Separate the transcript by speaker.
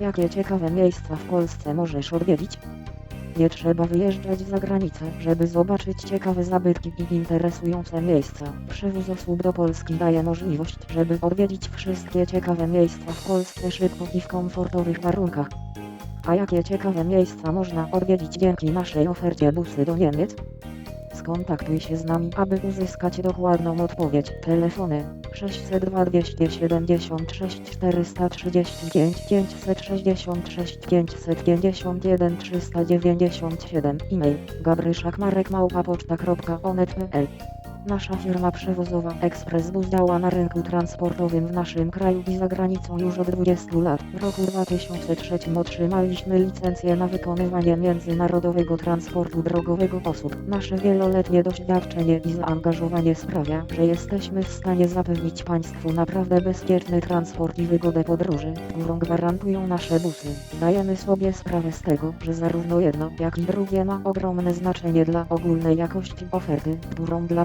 Speaker 1: Jakie ciekawe miejsca w Polsce możesz odwiedzić? Nie trzeba wyjeżdżać za granicę, żeby zobaczyć ciekawe zabytki i interesujące miejsca. Przywóz osób do Polski daje możliwość, żeby odwiedzić wszystkie ciekawe miejsca w Polsce szybko i w komfortowych warunkach. A jakie ciekawe miejsca można odwiedzić dzięki naszej ofercie busy do Niemiec? Skontaktuj się z nami, aby uzyskać dokładną odpowiedź. Telefony 602 276 435 566 551 397 E-mail gabryszakmarek.poczta.onet.pl Nasza firma przewozowa Express Bus działa na rynku transportowym w naszym kraju i za granicą już od 20 lat. W roku 2003 otrzymaliśmy licencję na wykonywanie międzynarodowego transportu drogowego osób. Nasze wieloletnie doświadczenie i zaangażowanie sprawia, że jesteśmy w stanie zapewnić Państwu naprawdę bezpieczny transport i wygodę podróży, którą gwarantują nasze busy. Zdajemy sobie sprawę z tego, że zarówno jedno, jak i drugie ma ogromne znaczenie dla ogólnej jakości oferty, którą dla